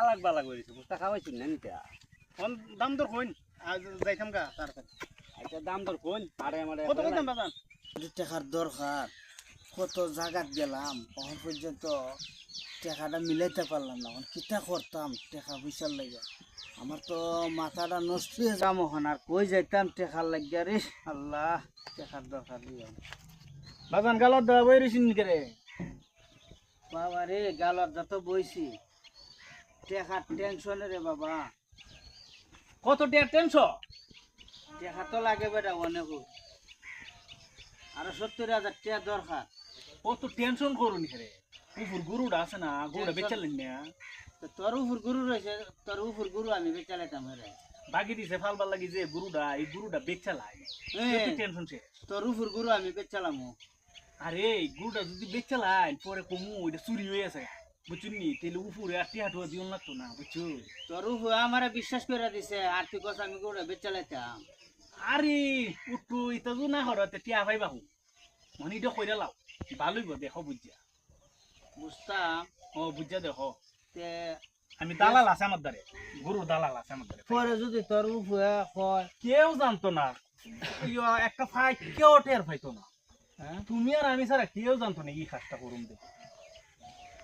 আলাগ বালাগ করেছে বুঝতে খাওয়াইছি না নিতে। দাম দর কইন? আজ যাইতাম গা তাড়াতাড়ি। আচ্ছা দাম তোর কোন আমারে কত কইতাম বাজান? টাকার দরকার কত জায়গাত গেলাম তখন পর্যন্ত টাকাটা মিলাইতে পারলাম না কিটা করতাম টাকা পয়সার লাগে। আমার তো মাথাটা নষ্ট হয়ে যাম এখন, আর কই যাইতাম টাকার লাগিয়া রে? আল্লাহ, টাকার দরকার দিয়ে বাজান গালত দেওয়া বই রইছিন রে? বাবা রে গালত যত বইছি। টাকার টেনশনে রে বাবা। কত টিয়ার টেনশন টাকা তো লাগে বেটা অনেক আরও সত্তর হাজার টাকা দরকার। কত টেনশন করুন রে উপর গুরুটা আছে না গুরুটা বেচালেন না তোর উপর গুরু রয়েছে তোর উপর গুরু আমি বেচালাইতাম রে বাকি দিছে ফালবার লাগি যে গুরুটা এই গুরুটা বেচালাই টেনশন শেষ তোর উপর গুরু আমি বেচালাম আরে গুরুটা যদি বেচালাই পরে কমু ওইটা চুরি হয়ে আছে বুঝছুন নি তাহলে উপরে আর টুয়া দিও লাগতো না বুঝছ তোর উপর আমারে বিশ্বাস করে দিছে আর তুই কথা আমি গুরু বেচালাইতাম আরে উঠু তো না হরতে টিয়া ভাই বাহু মানে এটা কইরা লাও ভালোই দেখো বুঝিয়া বুঝতাম ও বুঝিয়া দেখো তে আমি দালাল আছে আমার দ্বারে গুরু দালাল আছে আমার দ্বারে। পরে যদি তোর উপরে কয় কেউ জানতো না। একটা ফাই কেউ টের পাইতো না। হ্যাঁ? তুমি আর আমি ছাড়া কেউ জানতো না এই কাজটা করুন দে।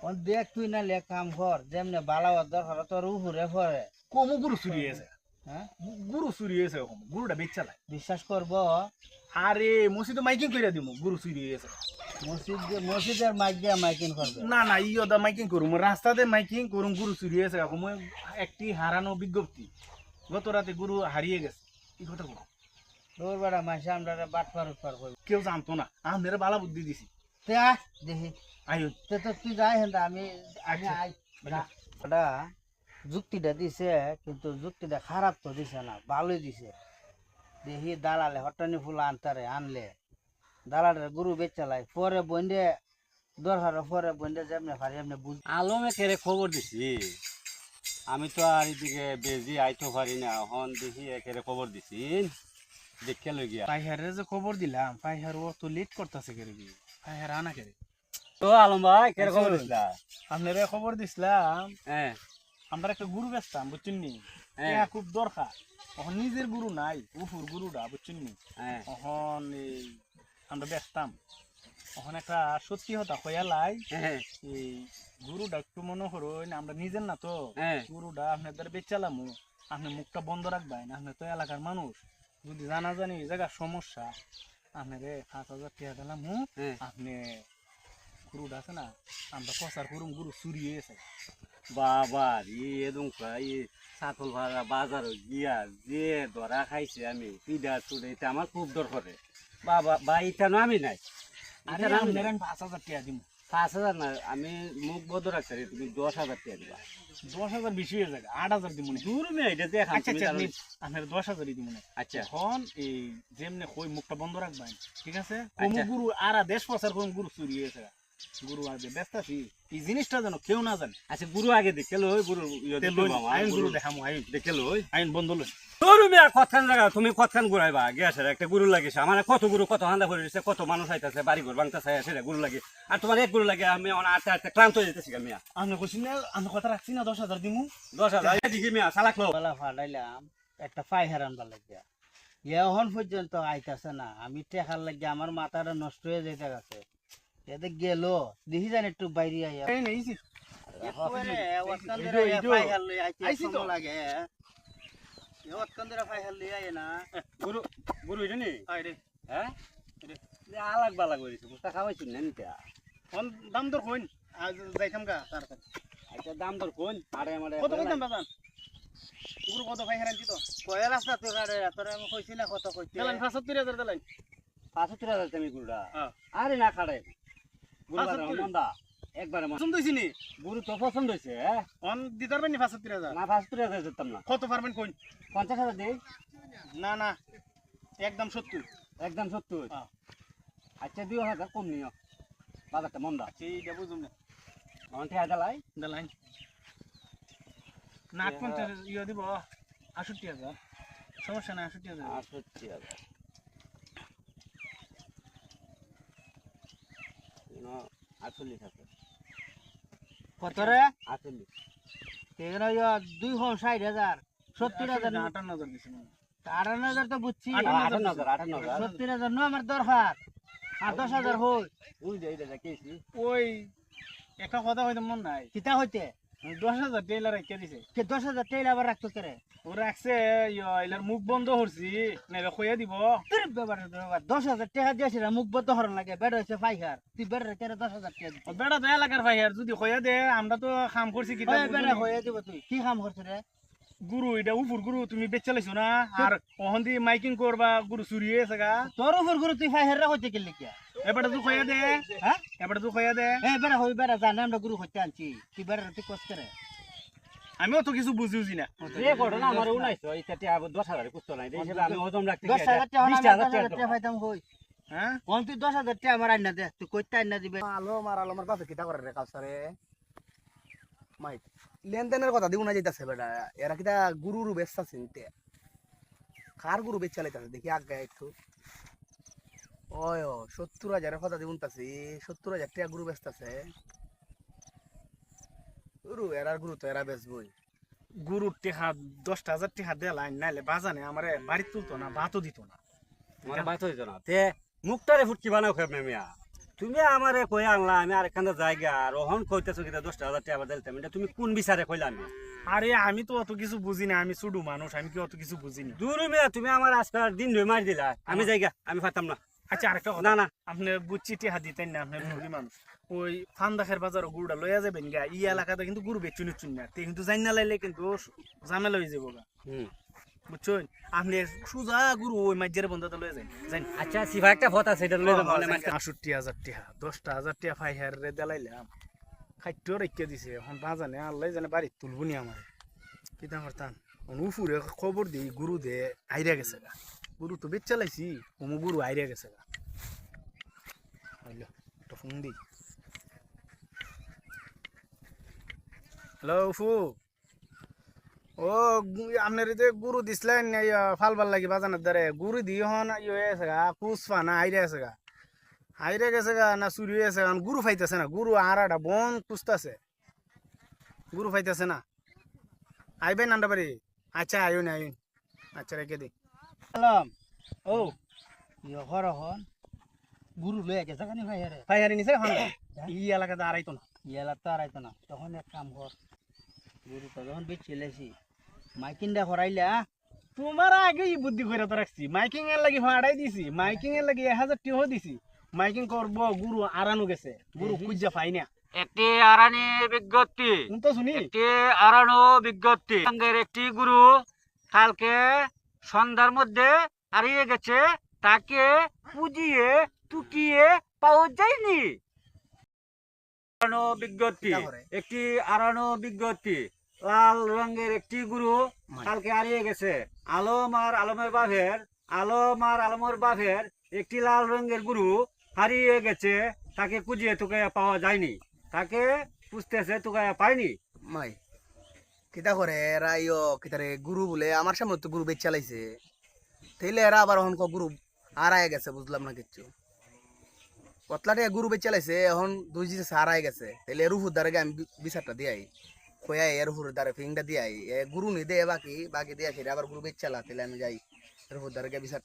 ও দেখ তুই না লে কাম কর যেমনে বালাবার দরকার তোর উপরে পরে কমু গুরু চুরি হয়েছে। হ্যাঁ? গুরু চুরি হয়েছে গুরুটা বেচালাই বিশ্বাস করব আরে মসজিদে মাইকিং করে দিব গুরু চুরি হয়েছে মসজিদ মসজিদের মাইক দিয়ে মাইকিং করবে। না না ইয়ে দা মাইকিং করুম রাস্তাতে মাইকিং করুম গুরু চুরি হয়েছে এখন মই একটি হারানো বিজ্ঞপ্তি গত রাতে গুরু হারিয়ে গেছে। এই কথা তোর বেড়া মাসে আমরা বাট পার পার করব। কেউ জানতো না। আমাদের বালা বুদ্ধি দিছি। তে আয় দেখি। আয়ো তে তো তুই যাই হেন আমি আমি আচ্ছা। আই ওটা যুক্তিটা দিছে কিন্তু যুক্তিটা খারাপ তো দিছে না ভালোই দিছে। দেখি দালালে হটানি ফুল আনতারে আনলে। দালালে গরু বেচালাই পরে বন্ধে দরকার পরে বন্ধে যেমনি পারি এমনি বুঝ আলমে কেরে খবর দিছি? আমি তো আর এদিকে বেজি আইতে পারি না। এখন দেখি একেরে খবর দিছি। দেখে লই গিয়া। পাইহারে যে খবর দিলাম পাইহার ও তো লেট করতেছে কেরে কি? পাইহার আনা কেরে তো আলম ভাই কেরে খবর দিছিলা? আপনারা খবর দিছিলাম হ্যাঁ। আমরা একটা গুরু বেচতাম বুঝছেন নি? হ্যাঁ। খুব দরকার। এখন নিজের গুরু নাই উফুর গুরুটা বুঝছেন নি? হ্যাঁ। এই আমরা বেচতাম এখন একটা সত্যি হতা হ্যাঁ। এই গুরুটা একটু মনে করুন আমরা নিজের না তো। গুরুটা আপনাদের বেচালামু আপনি মুখটা বন্ধ রাখবেন আপনি তো এলাকার মানুষ। যদি জানা জানি এই জায়গার সমস্যা আপনারে পাঁচ হাজার টাকা দিলাম হ্যাঁ। আপনি গুরুটা আছে না আমরা প্রচার করুম গুরু চুরি হয়েছে বাবা রে এদম ই সাতল ভাড়া বাজার গিয়া যে ধরা খাইছে আমি পিডা চুড়ে এটা আমার খুব দর করে বাবা বা এটা না আমি নাই। পাঁচ হাজার টাকা দিব পাঁচ হাজার না আমি মুখ বন্ধ রাখছি রে, তুমি দশ হাজার টাকা দিবা। দশ হাজার বেশি হয়ে যাবে আট হাজার দিব না দূর মেয়ে এটা দেখা আচ্ছা আচ্ছা দশ হাজারই দিব না আচ্ছা। এখন এই যেমনে কই মুখটা বন্ধ রাখবেন ঠিক আছে? আচ্ছা। কোন গুরু আর দেশ প্রচার কোন গুরু চুরি হয়েছে। গুরু আর যে ব্যস্ত আছি। এই জিনিসটা যেন কেউ না জানে। আচ্ছা গুরু আগে দেখে লই গুরু ইয়ে আইন গুরু দেখামু আইন। দেখে লই। আইন বন্ধ লই। তোর মেয়ে কতখান জায়গা তুমি কতখান ঘুরাইবা গ্যাসের একটা গুরু লাগিছে। আমার কত গুরু কত হান্দা করে দিচ্ছে কত মানুষ আইতাছে বাড়ি ঘর ভাঙতেছে সেটা গুরু লাগে। আর তোমার এক গুরু লাগে আমি ক্লান্ত হয়ে যেতেছি মিয়া। আমি না আমি কথা রাখছি না দশ হাজার দিমু। দশ হাজার? এদিকে মিয়া সালাক লো ফাটাইলাম একটা পাই হারানবার লাগিয়া। এখন পর্যন্ত আইতাছে না আমি টেকার লাগিয়া আমার মাথাটা নষ্ট হয়ে যেতে গেছে এতে গেল। দেখি জানি একটু বাইরে আইয়া এই নেইছি ইডো, ইডো। আইছি তো। লাগে অতকান্দিরা ফাই হারলে আয় না। গুরু গুরু এটা নি? আয় রে। হ্যাঁ? আলাগ বালাগ করেছে বুঝতে খাওয়াইছি না নিতে কোন দাম দর কইন আজ যাইতাম গা তাড়াতাড়ি। একটা দাম দর কোন? আরে আমার কত কইতাম বাজান? গুরু কত ফাই হারানছি তো? কয় রাস্তা তো গাড়ে তোরে আমি কইছি না কত কইছি। দিলেন পঁচাত্তর হাজার দিলেন পাঁচশো টাকা যাচ্ছে আমি গুরুটা হ্যাঁ। আরে না খাড়ে গুরু পাঁচাত্তর? মন্দা একবারে পছন্দ হয়েছি নি? গুরু তো পছন্দ হয়েছে। হ্যাঁ অন দিতে পারবেন নি পঁচাত্তর হাজার? না টাকা যেতাম না। কত পারবেন পঞ্চাশ হাজার দিই। না না একদম সত্তর। একদম সত্তর। হ্যাঁ। আচ্ছা দুই হাজার কম নিও। বাজারটা মন্দা। সেইটা বুঝুন। না আমার ঠেয়া দিলাই দিলাইন না পঞ্চাশ ইয়ে দিব। আষট্টি হাজার। সমস্যা নাই আষট্টি হাজার। আটষট্টি হাজার। আটচল্লিশ আছে কত রে আটচল্লিশ এখানে দুই হল ষাট হাজার। সত্তর হাজার আটান্ন হাজার না। আটান্ন হাজার তো বুঝছি। আটান্ন হাজার আটান্ন হাজার সত্তর হাজার নয় আমার দরকার। আর দশ হাজার হই। ওই যে এইটা দেখেছি ওই একটা কথা হয়তো মন নাই। কিতা হইতে? দশ হাজার টেলার রেখে দিছে। কে দশ হাজার টেল আবার রাখতো তোরে? ও রাখছে এলার মুখ বন্ধ করছি নাইলে কইয়া দিব। তোর ব্যাপার ব্যাপার দশ হাজার টাকা দিয়েছি মুখ বন্ধ হরণ লাগে বেড হয়েছে ফাইকার তুই বেড দশ হাজার টাকা দিবি? বেড়া তো এলাকার ভাই যদি কইয়া দে আমরা তো খাম করছি কি বেড়া দিব তুই। কি খাম করছিস রে? গুরু এটা উপর গুরু তুমি বেচা লাইছো না? আর ওহন দি মাইকিং করবা গুরু চুরিয়ে আছে গা? তোর উপর গুরু তুই ফাইকার রা হইতে গেলি কি? এবারে তুই দে হ্যাঁ? এবারে তুই দে। এই বেড়া হই বেড়া জানে আমরা গুরু হইতে আনছি। তুই বেড়া তুই কষ্ট করে। আমিও তো কিছু বুঝি উজি না। যে ঘটনা আমার উনাইছো কুস্ত নাই। এই হিসেবে আমি ওজন রাখতে দশ হাজার টাকা বিশ না, দশ হাজার হাজার টাকা টাকা পাইতাম হই হ্যাঁ? কোন তুই দশ হাজার টাকা আমার আইনা দে তুই কইতে আইনা দিবে। আলো মার আলো মার বাপে কিতা করে রে কাউসারে? মাই লেনদেনের কথা দিব না যাইতাছে বেটা। এরা কিতা গুরুরু বেচতা চিনতে কার গুরু বেচ চালাইতাছে দেখি আগে একটু। ওয় ও সত্তর হাজারের কথা দিব তাছি। সত্তর হাজার টাকা গুরু বেচতাছে। গুরু এরার গুরু তো এরা বেচবই। গুরুর টেহা দশটা হাজার টেহা দে লাইন নাইলে বাজানে আমার বাড়ি তুলতো না ভাতও দিত না। আমার বাত হইতো না। তে মুখটারে ফুটকি বানাও খেয়ে মিয়া তুমি আমারে কই আনলা? আমি আরেকখানে জায়গা। আর ওহন কইতেছো কিতা দশটা হাজার টাকা দিলাম এটা তুমি কোন বিচারে কইলা আমি? আরে আমি তো অত কিছু বুঝি না। আমি শুধু মানুষ আমি কি অত কিছু বুঝি না? দূর মিয়া তুমি আমার আজকাল দিন ধরে মারি দিলা। আমি জায়গা আমি পারতাম না। আচ্ছা আরেকটা কথা। না না। আপনি বুঝছি টেহা দিতেন না আপনার মুরগি মানুষ। ওই ফান্দাখের বাজার গুড়টা লইয়া যাবেন গা ই এলাকাতে কিন্তু গুরু বেচুন চুন না। তে কিন্তু জানি না লাইলে কিন্তু ঝামেলা হয়ে যাব গা হুম। বুঝছেন? আপনি সুজা গুরু ওই মাঝের বন্ধুতে লয়ে যান। জানি আচ্ছা সিভা একটা ভত আছে এটা লই যাব আষট্টি হাজার টিহা দশটা হাজার ফাই হার রে দেলাইলাম। খাদ্য রেখে দিছে এখন বাজানে আল্লাহ জানে বাড়ি তুলবো নি আমার। কিতা করতাম উফুরে খবর দিই গুরু দে আইরা গেছে গা। গুরু তো বেচ চালাইছি হুমু গুরু আইরা গেছে গা। একটা ফোন দি হ্যালো উফু। ও গু- আপনার যে গুরু দিছিলেন এই, আহ, ফালবার লাগি বাজানোর দ্বারে গুরু দিয়ে হন ইয়ে হয়ে আছে গা পুষ্পা না আইরে আছে গা আইরে গেছে গা না চুরি হয়ে আছে গা আর গুরু ফাইতেছে না গুরু আড়াটা বন কুস্তাছে গুরু ফাইতেছে না আইবেন আন্ডা বাড়ি আচ্ছা আয়ুন আয়ুন আচ্ছা রেখে দি সালাম ও ইয়ে হর হন গুরু লয়ে গেছে কানি ভাই আরে ভাই হারি নিছে হন ই এলাকাতে আড়াইতো না ইয়ালা তো আর আইতো না তখন এক কাম কর গুরু তো যখন বেচ চলেছি মাইকিনটা করাইলা তোমার আগে বুদ্ধি করে তো রাখছি। মাইকিং এর লাগি ভাড়াই দিছি। মাইকিং এর লাগি এক হাজার টিহো দিছি। মাইকিং করব গুরু আরানো গেছে। গুরু খুঁজা পাই না। একটি আরানি বিজ্ঞপ্তি। তো শুনি? একটি আরানো বিজ্ঞপ্তি। একটি গুরু কালকে সন্ধ্যার মধ্যে হারিয়ে গেছে। তাকে পুজিয়ে টুকিয়ে পাওয়া যায়নি। আরানো বিজ্ঞপ্তি। করে? একটি আরানো বিজ্ঞপ্তি। লাল রঙের একটি গুরু কালকে হারিয়ে গেছে। আলম আর আলমের বাপের আলম আর আলমের বাপের একটি লাল রঙের গুরু হারিয়ে গেছে। তাকে খুঁজিয়ে তোকে পাওয়া যায়নি। তাকে খুঁজতেছে তোকে পায়নি। মাই কিতা করে? এরা ইয়ো কিতারে গুরু বলে আমার সামনে তো গুরু বেচ চালাইছে তাইলে এরা আবার এখন গুরু হারায় গেছে বুঝলাম না কিচ্ছু। পতলাটে গুরু বেচ চালাইছে এখন দুই জিনিস হারায় গেছে। তাইলে উপর দ্বারা আমি বিচারটা দিয়াই? কয়া এর উপর দ্বারা ফিংটা দিয়াই এ গুরু নি দে বাকি বাকি দিয়া সেটা আবার গুরু বেচ চালা তাইলে আমি যাই। এর উপর দ্বারা বিচার